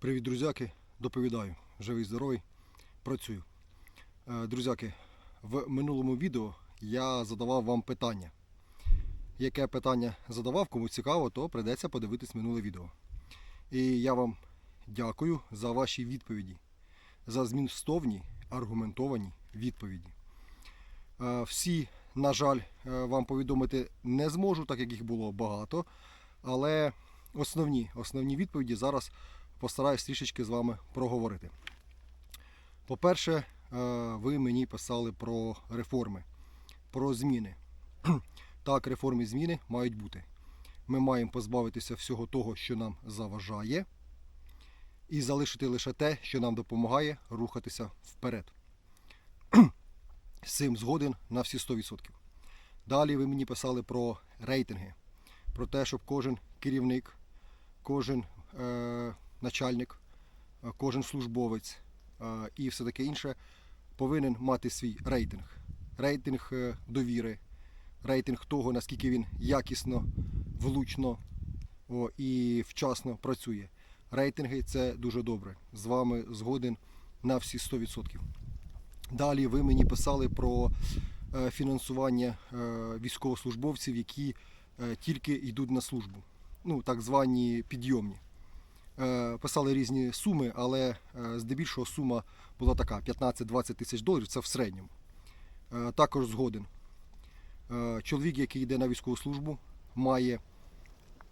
Привіт, друзяки! Доповідаю. Живий здоровий. Працюю. Е, Друзяки, в минулому відео я задавав вам питання. Яке питання задавав, кому цікаво, то прийдеться подивитись минуле відео. І я вам дякую за ваші відповіді, за змістовні, аргументовані відповіді. Е, Всі, на жаль, е, вам повідомити не зможу, так як їх було багато. Але основні, основні відповіді зараз постараюсь трішечки з вами проговорити. По-перше, е, ви мені писали про реформи, про зміни. Так, реформи і зміни мають бути. Ми маємо позбавитися всього того, що нам заважає, і залишити лише те, що нам допомагає рухатися вперед. З цим згоден на всі 100%. Далі ви мені писали про рейтинги, про те, щоб кожен керівник, кожен е, начальник, е, кожен службовець е, і все таке інше повинен мати свій рейтинг. Рейтинг е, довіри, рейтинг того, наскільки він якісно, влучно і вчасно працює. Рейтинги це дуже добре. З вами згоден на всі 100%. Далі ви мені писали про фінансування військовослужбовців, які тільки йдуть на службу. Ну, так звані підйомні. Е, Писали різні суми, але е, здебільшого сума була така: 15-20 тисяч доларів це в середньому. Е, Також згоден. Чоловік, який йде на військову службу, має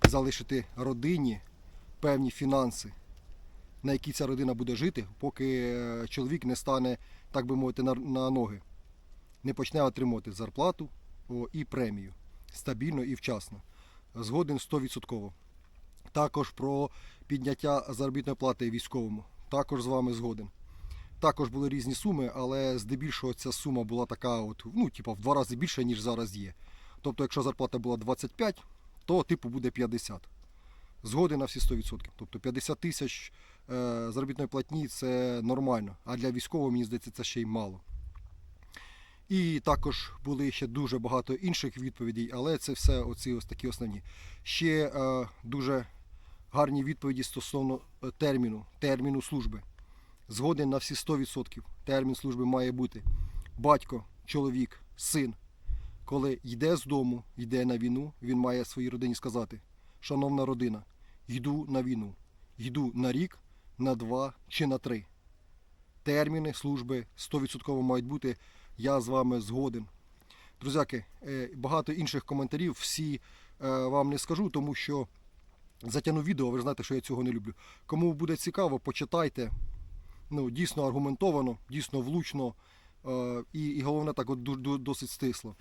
залишити родині певні фінанси, на які ця родина буде жити, поки чоловік не стане, так би мовити, на ноги, не почне отримувати зарплату і премію стабільно і вчасно. Згоден 100%. Також про підняття заробітної плати військовому. Також з вами згоден. Також були різні суми, але здебільшого ця сума була така, от, ну, типу, в два рази більше, ніж зараз є. Тобто, якщо зарплата була 25, то типу буде 50. Згоден на всі 100%. Тобто 50 тисяч е, заробітної платні це нормально. А для військового, мені здається, це ще й мало. І також були ще дуже багато інших відповідей, але це все оці ось такі основні. Ще е, дуже гарні відповіді стосовно е, терміну, терміну служби. Згоден на всі 100%. Термін служби має бути батько, чоловік, син. Коли йде з дому, йде на війну, він має своїй родині сказати: Шановна родина, йду на війну, йду на рік, на два чи на три. Терміни служби 100% мають бути. Я з вами згоден. Друзяки, е, багато інших коментарів всі е, вам не скажу, тому що затягну відео, ви ж знаєте, що я цього не люблю. Кому буде цікаво, почитайте. Ну, дійсно аргументовано, дійсно влучно е, і, і головне так от досить стисло.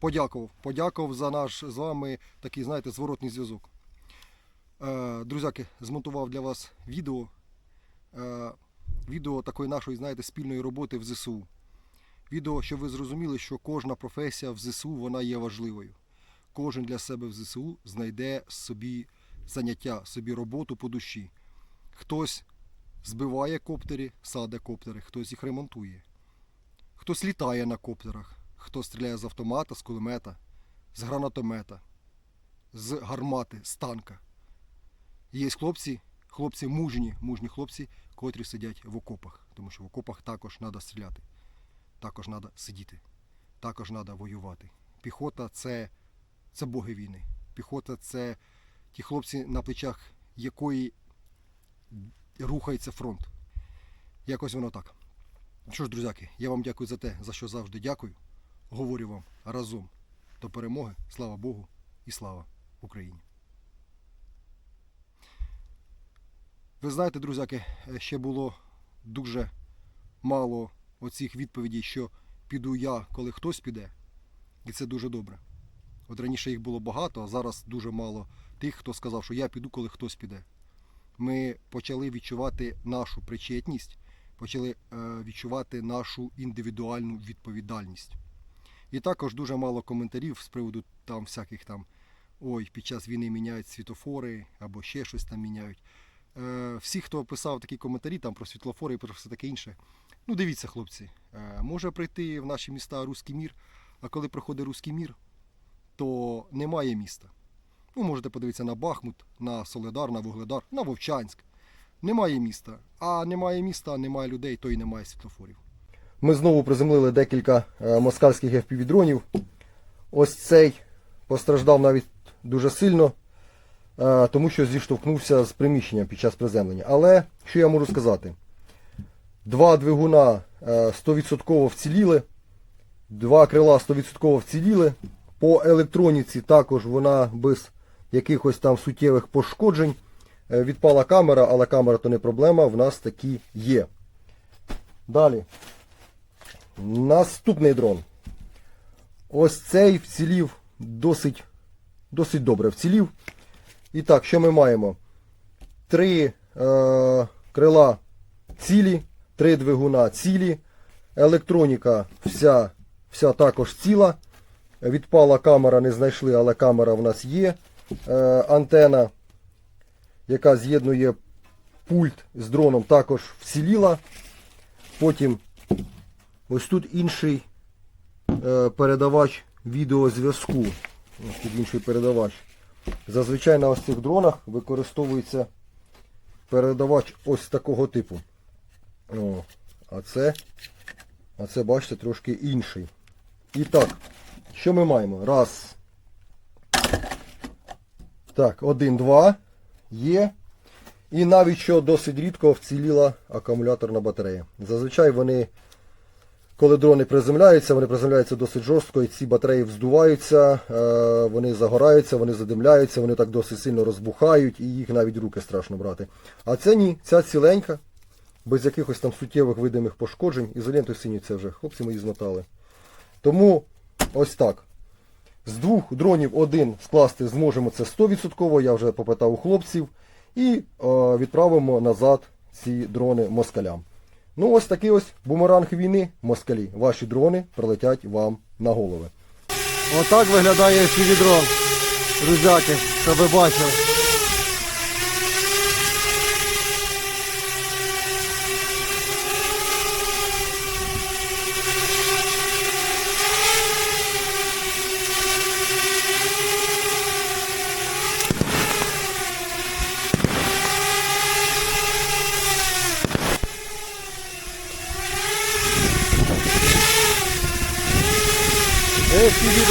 Подякував. Подякував за наш з вами такий, знаєте, зворотний зв'язок. Е, друзяки, змонтував для вас відео. Е, відео такої нашої, знаєте, спільної роботи в ЗСУ. Відео, щоб ви зрозуміли, що кожна професія в ЗСУ вона є важливою. Кожен для себе в ЗСУ знайде собі заняття, собі роботу по душі. Хтось збиває коптери, саде коптери, хтось їх ремонтує. Хтось літає на коптерах, хто стріляє з автомата, з кулемета, з гранатомета, з гармати, з танка. Є хлопці, хлопці мужні, мужні хлопці, котрі сидять в окопах, тому що в окопах також треба стріляти, також треба сидіти, також треба воювати. Піхота це, це боги війни. Піхота це ті хлопці, на плечах якої рухається фронт. Якось воно так. Що ж, друзяки, я вам дякую за те, за що завжди дякую. Говорю вам разом до перемоги. Слава Богу і слава Україні. Ви знаєте, друзяки, е, ще було дуже мало оцих відповідей, що піду я, коли хтось піде. І це дуже добре. От раніше їх було багато, а зараз дуже мало тих, хто сказав, що я піду, коли хтось піде. Ми почали відчувати нашу причетність, почали е, відчувати нашу індивідуальну відповідальність. І також дуже мало коментарів з приводу там всяких там ой, під час війни міняють світофори або ще щось там міняють. Е, всі, хто писав такі коментарі там про світлофори і про все таке інше. Ну, дивіться, хлопці, е, може прийти в наші міста Руський мір, а коли приходить Руський мір, то немає міста. Ну, можете подивитися на Бахмут, на Соледар, на Вугледар, на Вовчанськ. немає міста. А немає міста, немає людей, то й немає світлофорів. Ми знову приземлили декілька е, москальських FPV-дронів. Ось цей постраждав навіть дуже сильно, е, тому що зіштовхнувся з приміщенням під час приземлення. Але що я можу сказати? Два двигуна е, 100% вціліли, два крила 100% вціліли. По електроніці також вона без якихось там суттєвих пошкоджень. Е, Відпала камера, але камера то не проблема, в нас такі є. Далі. Наступний дрон. Ось цей вцілів досить, досить добре вцілів. І так, що ми маємо? Три е, крила цілі, три двигуна цілі. Електроніка вся, вся також ціла. Відпала камера, не знайшли, але камера в нас є. Е, антена, яка з'єднує пульт з дроном, також вціліла. Потім ось тут інший е, передавач відеозв'язку. Ось тут інший передавач. Зазвичай на ось цих дронах використовується передавач ось такого типу. О, а це, а це, бачите, трошки інший. І так, що ми маємо? Раз. Так, один, два. Є. І навіть що досить рідко вціліла акумуляторна батарея. Зазвичай вони, коли дрони приземляються, вони приземляються досить жорстко, і ці батареї вздуваються, е, вони загораються, вони задимляються, вони так досить сильно розбухають і їх навіть руки страшно брати. А це ні, ця ціленька, без якихось там суттєвих видимих пошкоджень. Ізолентою синю це вже хлопці мої змотали. Тому ось так. З двох дронів один скласти зможемо це 100%, я вже попитав у хлопців. І е, відправимо назад ці дрони москалям. Ну ось такий ось бумеранг війни москалі. Ваші дрони прилетять вам на голови. Отак виглядає дрон. Друзяки, щоб ви бачили.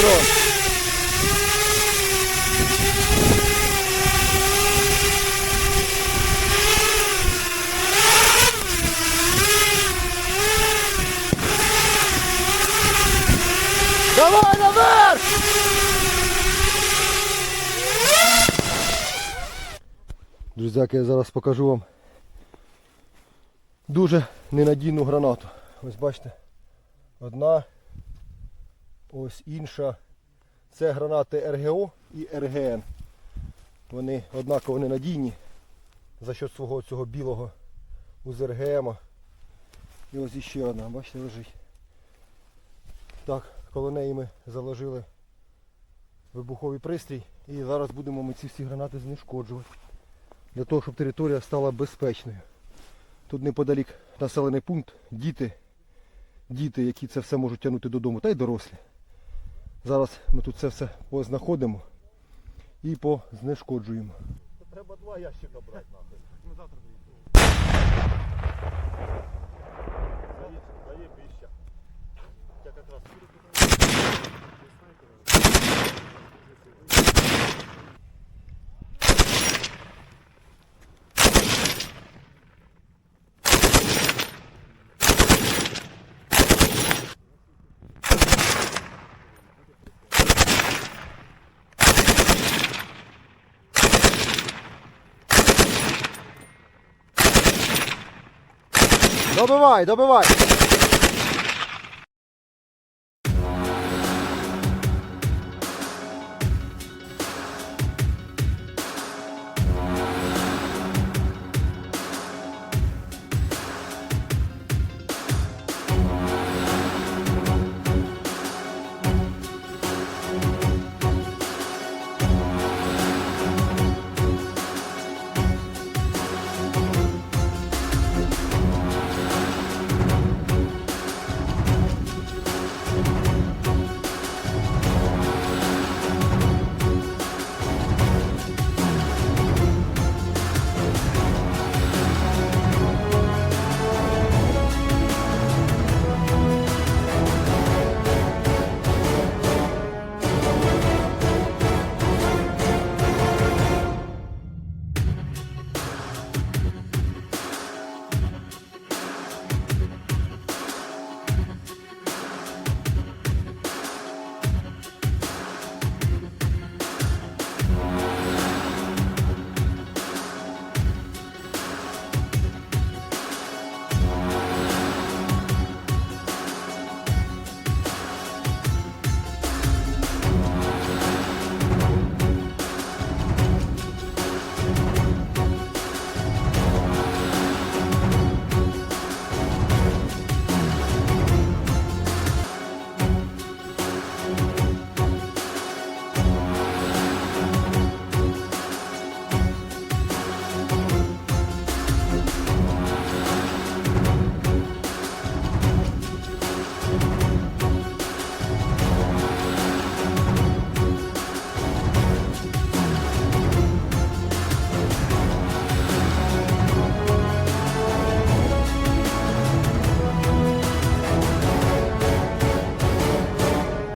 дрон. Давай наверх! Друзяки, я зараз покажу вам дуже ненадійну гранату. Ось бачите, одна, ось інша. Це гранати РГО і РГН. Вони однаково ненадійні за счет свого цього білого з РГМ. І ось іще одна, бачите, лежить. Так, коло неї ми заложили вибуховий пристрій і зараз будемо ми ці всі гранати знешкоджувати. Для того, щоб територія стала безпечною. Тут неподалік населений пункт, діти, діти, які це все можуть тягнути додому, та й дорослі. Зараз ми тут це все познаходимо і познешкоджуємо. Треба два ящика брати нахуй. Ми завтра Дає пища. Я якраз Добивай, добивай!